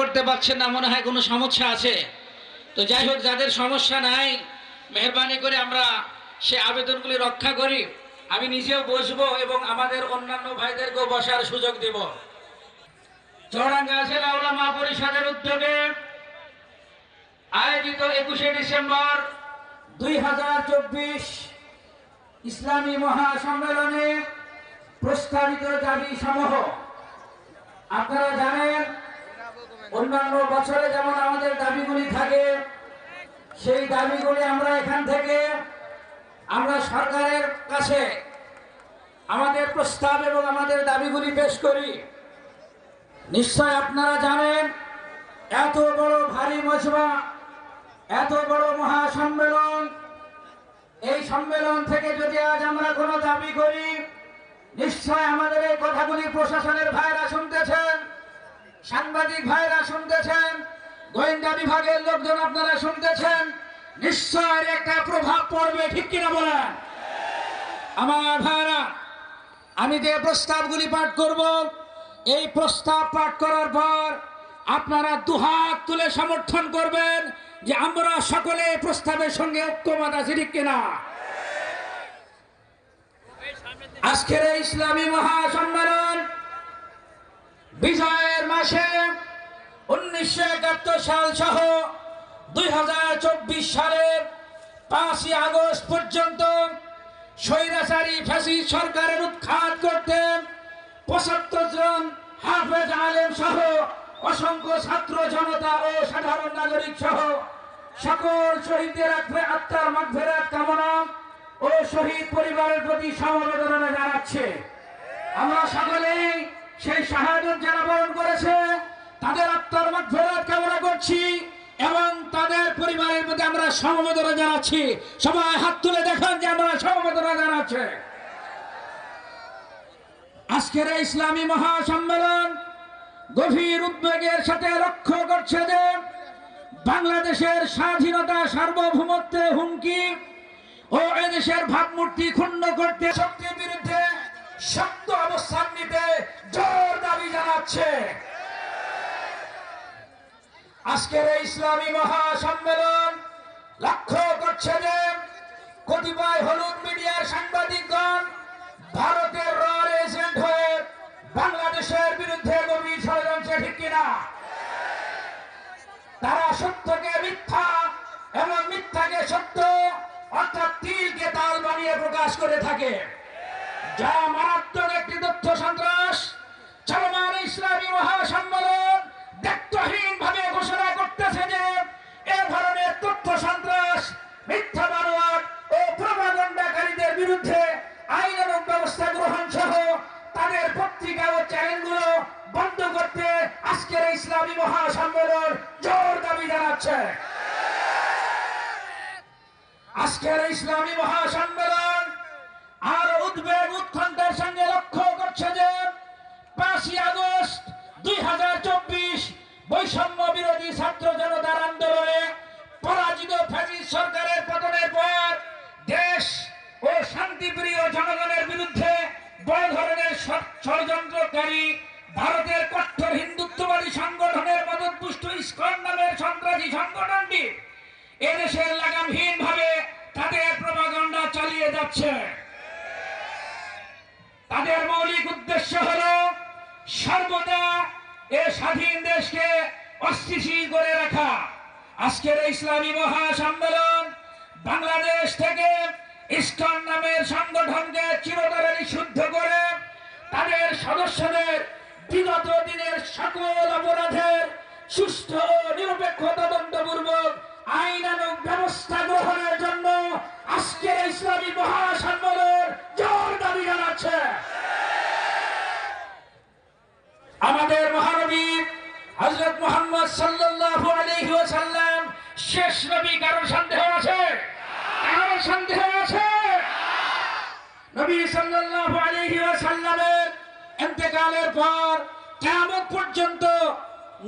করতে পারছেন না, মনে হয় কোনো সমস্যা আছে। তো যাই হোক, যাদের সমস্যা নাই, মেহরবানি করে আমরা সে আবেদনগুলি রক্ষা করি। আমি নিজেও বসবো এবং আমাদের অন্যান্য ভাইদেরকেও বসার সুযোগ দেব। চৌরাঙ্গা পরিষদের উদ্যোগে আয়োজিত একুশে ডিসেম্বর দুই হাজার চব্বিশ ইসলামী মহাসম্মেলনে প্রস্তাবিত দাবি সমূহ। আপনারা জানেন অন্যান্য বছরে যেমন আমাদের দাবিগুলি থাকে, সেই দাবিগুলি আমরা এখান থেকে আমরা সরকারের কাছে আমাদের প্রস্তাব এবং আমাদের দাবিগুলি পেশ করি। নিশ্চয় আপনারা জানেন, এত বড় ভারী মজমা, এত বড় মহাসম্মেলন, এই সম্মেলন থেকে যদি আজ আমরা কোনো দাবি করি, নিশ্চয় আমাদের এই কথাগুলি প্রশাসনের ভাইরা শুনতেছেন সাংবাদিক ভাইরা শুনতেছেন? গোয়েন্দা বিভাগের লোকজন আপনারা শুনতেছেন? নিশ্চয় একটা প্রভাব পড়বে, ঠিক কিনা বলেন? আমার ভাইরা, আমি যে প্রস্তাবগুলি পাঠ করব, এই প্রস্তাব পাঠ করার পর আপনারা দুহাত তুলে সমর্থন করবেন যে আমরা সকলে প্রস্তাবের সঙ্গে ঐক্যমত আছি, ঠিক কিনা? আজকের ইসলামী মহাসম্মেলন বিজয়ের মাসে উনিশশো একাত্তর সাল সহ দুই হাজার চব্বিশ সালের পাঁচই আগস্ট পর্যন্ত স্বৈরাচারী ফ্যাসি সরকারের উৎখাত করতে পঁচাত্তর জন হাফেজ আলেম সহ অসংখ্য ছাত্র, জনতা ও সাধারণ নাগরিক সহ সকল শহীদদের আত্মে- আত্মার মাগফেরাত কামনা ও শহীদ পরিবারের প্রতি সমবেদনা জানাচ্ছে। আমরা সকলেই সেই শাহাদত যারা বরণ করেছে, তাদের আত্মার মাগফেরাত কামনা করছি এবং তাদের পরিবারের প্রতি আমরা সমবেদনা জানাচ্ছি সবাই হাত তুলে দেখান যে আমরা সমবেদনা জানাচ্ছে আজকের ইসলামী মহাসম্মেলন গভীর উদ্বেগের সাথে লক্ষ্য করছে যে বাংলাদেশের স্বাধীনতা সার্বভৌমত্বে হুমকি ও এদেশের ভাবমূর্তি ক্ষুণ্ণ করতে শক্তির বিরুদ্ধে শক্ত অবস্থান নিতে জোর দাবি জানাচ্ছে। আজকের এই ইসলামী মহাসম্মেলন লক্ষ্য করছে যে কতিপয় হলুদ মিডিয়ার সাংবাদিকগণ ভারতের এজেন্ট হয়ে বাংলাদেশের বিরুদ্ধে গভীর ষড়যন্ত্রে ঠিক কিনা? তারা সত্যকে মিথ্যা এবং মিথ্যাকে সত্য, অর্থাৎ তিলকে তাল বানিয়ে প্রকাশ করে থাকে। যা আজকের ইসলামী মহাসম্মেলন জোর দাবি জানাচ্ছে। আজকের ইসলামী মহাসম্মেলন আর উদ্বেগ উৎকণ্ঠার সঙ্গে লক্ষ্য করছে যে পাঁচই আগস্ট দুই হাজার চব্বিশ বৈষম্য বিরোধী ছাত্র জনতার আন্দোলনে পরাজিত ফ্যাসিস্ট সরকারের পতনের পর দেশ ও শান্তিপ্রিয় জনগণের বিরুদ্ধে বড় ধরনের ষড়যন্ত্রকারী সংগঠনটি এদেশের লাগামহীন ভাবে তাদের প্রভাগণ্ডা চালিয়ে যাচ্ছে। তাদের মৌলিক উদ্দেশ্য হল সর্বদা এ স্বাধীন দেশকে অস্থিতিশীল করে রাখা। আজকের ইসলামী মহাসম্মেলন বাংলাদেশ থেকে ইস্কন নামের সংগঠনকে চিরতরে নিষিদ্ধ করে তাদের সদস্যদের বিগত দিনের সকল অপরাধের ও নিরপেক্ষ তদন্তপূর্বক আইনানুগ ব্যবস্থা গ্রহণের জন্য আজকের ইসলামী মহাসম্মেলন জোর দাবি জানাচ্ছে। আমাদের মহানবী হযরত মুহাম্মদ সাল্লাল্লাহু আলাইহি ওয়াসাল্লাম শেষ নবী কারও সন্দেহ আছে? কারও সন্দেহ আছে? নবী সাল্লাল্লাহু আলাইহি ওয়াসাল্লামের ইন্তেকালের পর কিয়ামত পর্যন্ত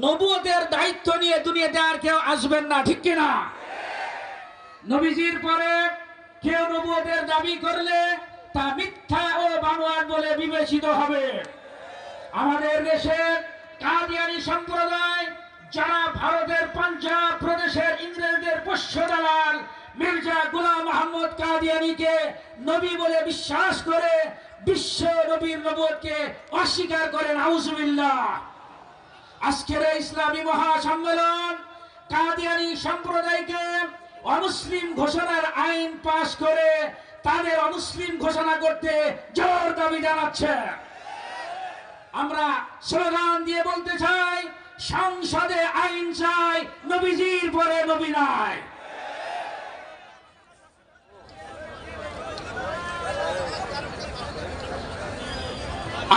নবুয়তের দায়িত্ব নিয়ে দুনিয়াতে আর কেউ আসবেন না, ঠিক কি না নবীজির পরে কেউ নবুয়তের দাবি করলে তা মিথ্যা ও বানোয়াট বলে বিবেচিত হবে। আমাদের দেশের কাদিয়ানি সম্প্রদায়, যারা ভারতের পাঞ্জাব প্রদেশের ইংরেজদের পোষ্য দালাল, মির্জা গুলাম মোহাম্মদ কাদিয়ানিকে নবী বলে বিশ্বাস করে বিশ্ব নবীর নবতকে অস্বীকার করেন আউজুবিল্লাহ আজকের ইসলামী মহাসম্মেলন কাদিয়ানি সম্প্রদায়কে অমুসলিম ঘোষণার আইন পাশ করে তাদের অমুসলিম ঘোষণা করতে জোর দাবি জানাচ্ছে। আমরা স্লোগান দিয়ে বলতে চাই, সংসদে আইন চাই, নবীজির পরে নবী নাই।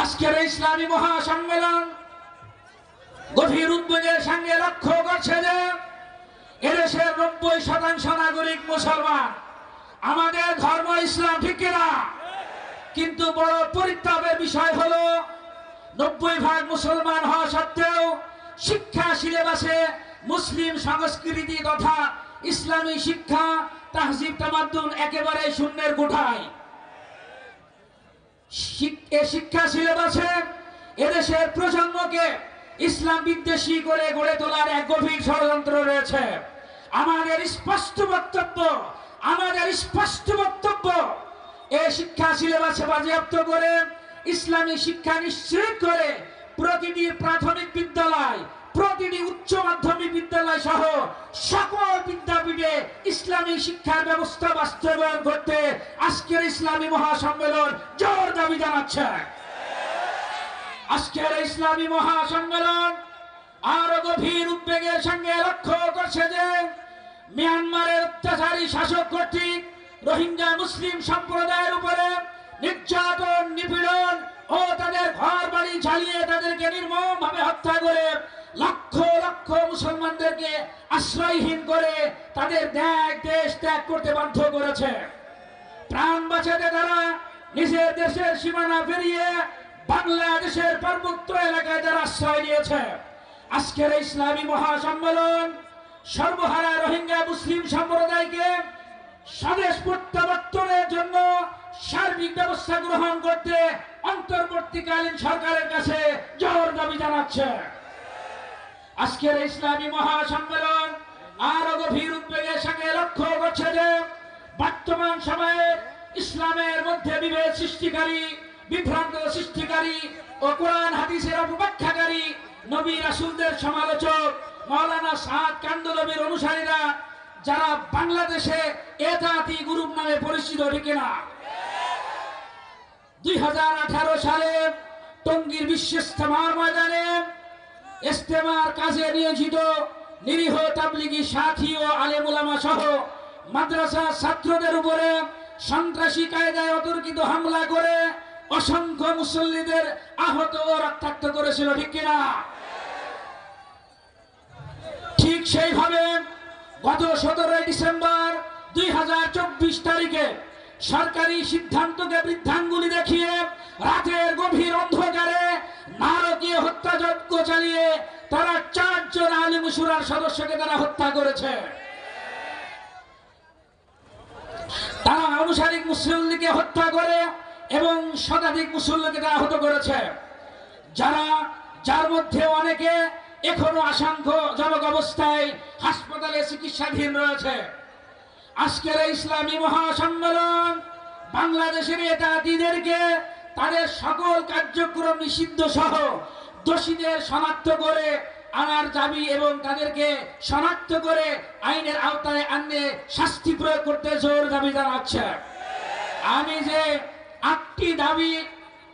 আজকের ইসলামী মহাসম্মেলন গভীর উদ্বেগের সঙ্গে লক্ষ্য করছে যে এদেশের নব্বই শতাংশ নাগরিক মুসলমান। আমাদের ধর্ম ইসলাম ঠিক কিনা কিন্তু বড় পরিতাপের বিষয় হলো, নব্বই ভাগ মুসলমান হওয়া সত্ত্বেও শিক্ষা সিলেবাসে মুসলিম সংস্কৃতি তথা ইসলামী শিক্ষা তাহজিব তামাদ্দুন একেবারে শূন্যের গোঠায়। শিক- শিক্ষা সিলেবাসে এদেশের প্রজন্মকে ইসলাম বিদ্বেষী করে গড়ে তোলার এক গভীর ষড়যন্ত্র রয়েছে। আমাদের স্পষ্ট বক্তব্য, আমাদের স্পষ্ট বক্তব্য, এ শিক্ষা সিলেবাসে বাজেয়াপ্ত করে, ইসলামী শিক্ষা নিশ্চিত করে প্রতিটি প্রাথমিক বিদ্যালয়, প্রতিটি উচ্চ মাধ্যমিক বিদ্যালয় সহ সকল বিদ্যাপীঠে ইসলামী শিক্ষার ব্যবস্থা বাস্তবায়ন করতে আজকের ইসলামী মহাসম্মেলন জোর দাবি জানাচ্ছে। আজকের ইসলামী মহাসম্মেলন আরও গভীর উদ্বেগের সঙ্গে লক্ষ্য করছে যে মিয়ানমারের অত্যাচারী শাসক কর্তৃক রোহিঙ্গা মুসলিম সম্প্রদায়ের উপরে নির্যাতন, নিপীড়ন ও তাদের ঘর বাড়ি জ্বালিয়ে তাদেরকে নির্মম ভাবে হত্যা করে লক্ষ লক্ষ মুসলমানদেরকে আশ্রয়হীন করে তাদের দেশ দেশ ত্যাগ করতে বাধ্য করেছে। প্রাণ বাঁচাতে তারা নিজের দেশের সীমানা পেরিয়ে বাংলাদেশের পার্বত্য এলাকায় তারা আশ্রয় নিয়েছে, আজকের ইসলামী মহাসম্মেলন সর্বহারা রোহিঙ্গা মুসলিম সম্প্রদায়কে স্বদেশ প্রত্যাবর্তনের জন্য সার্বিক ব্যবস্থা গ্রহণ করতে অন্তর্বর্তীকালীন সরকারের কাছে জোর দাবি জানাচ্ছে। আজকের ইসলামী মহাসম্মেলন আরও গভীর উদ্বেগের সঙ্গে লক্ষ্য করছে যে বর্তমান সময়ে ইসলামের মধ্যে বিভেদ সৃষ্টিকারী বিভ্রান্ত সৃষ্টিকারী ও কোরআন হাদিসের অপব্যাখ্যাকারী নবী রাসূলদের সমালোচক মাওলানা সাদ কান্দনবীর অনুসারীরা যারা বাংলাদেশে এতাতি গ্রুপ নামে পরিচিত, ঠিক না দুই সালে টঙ্গীর বিশ্ব ইস্তেমার ময়দানে ইস্তেমার কাজে নিয়োজিত নিরীহ তাবলিগি সাথী ও আলেমুলামা সহ মাদ্রাসা ছাত্রদের উপরে সন্ত্রাসী কায়দায় অতর্কিত হামলা করে অসংখ্য মুসল্লিদের আহত ও রক্তাক্ত করেছিল, ঠিক কিনা? ঠিক সেইভাবে গত সতেরোই ডিসেম্বর দুই তারিখে সরকারি সিদ্ধান্তকে বৃদ্ধাঙ্গুলি দেখিয়ে রাতের গভীর অন্ধকারে নারকীয় হত্যাযজ্ঞ চালিয়ে তারা চারজন আলিমুসুরার সদস্যকে তারা হত্যা করেছে। তারা আনুসারিক মুসল্লিকে হত্যা করে এবং শতাধিক মুসল্লিকে আহত করেছে। যারা, যার মধ্যে অনেকে এখনও আশঙ্কাজনক অবস্থায় হাসপাতালে চিকিৎসাধীন রয়েছে। আজকের ইসলামী মহাসম্মেলন বাংলাদেশের নেতাদিদেরকে তাদের সকল কার্যক্রম নিষিদ্ধ সহ দোষীদের শনাক্ত করে আনার দাবি এবং তাদেরকে শনাক্ত করে আইনের আওতায় আনলে শাস্তি প্রয়োগ করতে জোর দাবি জানাচ্ছে। আমি যে আটটি দাবি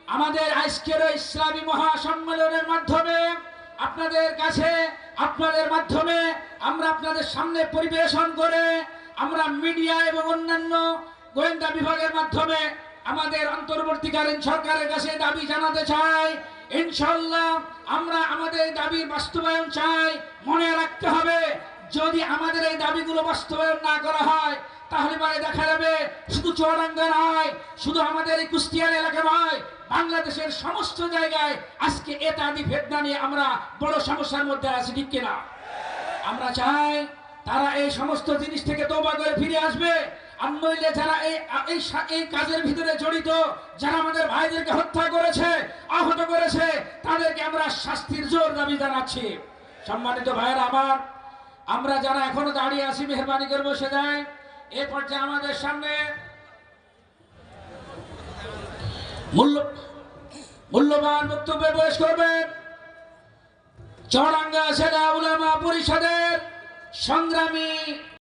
আমাদের আজকের ইসলামী মহাসম্মেলনের মাধ্যমে আপনাদের কাছে, আপনাদের মাধ্যমে আমরা আপনাদের সামনে পরিবেশন করে আমরা মিডিয়া এবং অন্যান্য গোয়েন্দা বিভাগের মাধ্যমে আমাদের অন্তর্বর্তীকালীন সরকারের কাছে দাবি জানাতে চাই। ইনশাল্লাহ আমরা আমাদের দাবির বাস্তবায়ন চাই। মনে রাখতে হবে, যদি আমাদের এই দাবিগুলো বাস্তবায়ন না করা হয় তাহলে পরে দেখা যাবে শুধু চুয়াডাঙ্গা নয়, শুধু আমাদের এই কুষ্টিয়ার এলাকা নয়, বাংলাদেশের সমস্ত জায়গায় আজকে এতাদি ভেদনা নিয়ে আমরা বড় সমস্যার মধ্যে আছি, ঠিক কিনা? আমরা চাই তারা এই সমস্ত জিনিস থেকে তোবা করে ফিরে আসবে। আর নইলে যারা এই এই এই কাজের ভিতরে জড়িত, যারা আমাদের ভাইদেরকে হত্যা করেছে, আহত করেছে, তাদেরকে আমরা শাস্তির জোর দাবি জানাচ্ছি। সম্মানিত ভাইয়ের আমার, আমরা যারা এখনও দাঁড়িয়ে আছি, মেহরবানি করে বসে যায় এ পর্যায়ে আমাদের সামনে মূল্য মূল্যবান বক্তব্য পেশ করবেন চড়াঙ্গা সেরা উলামা পরিষদের সংগ্রামী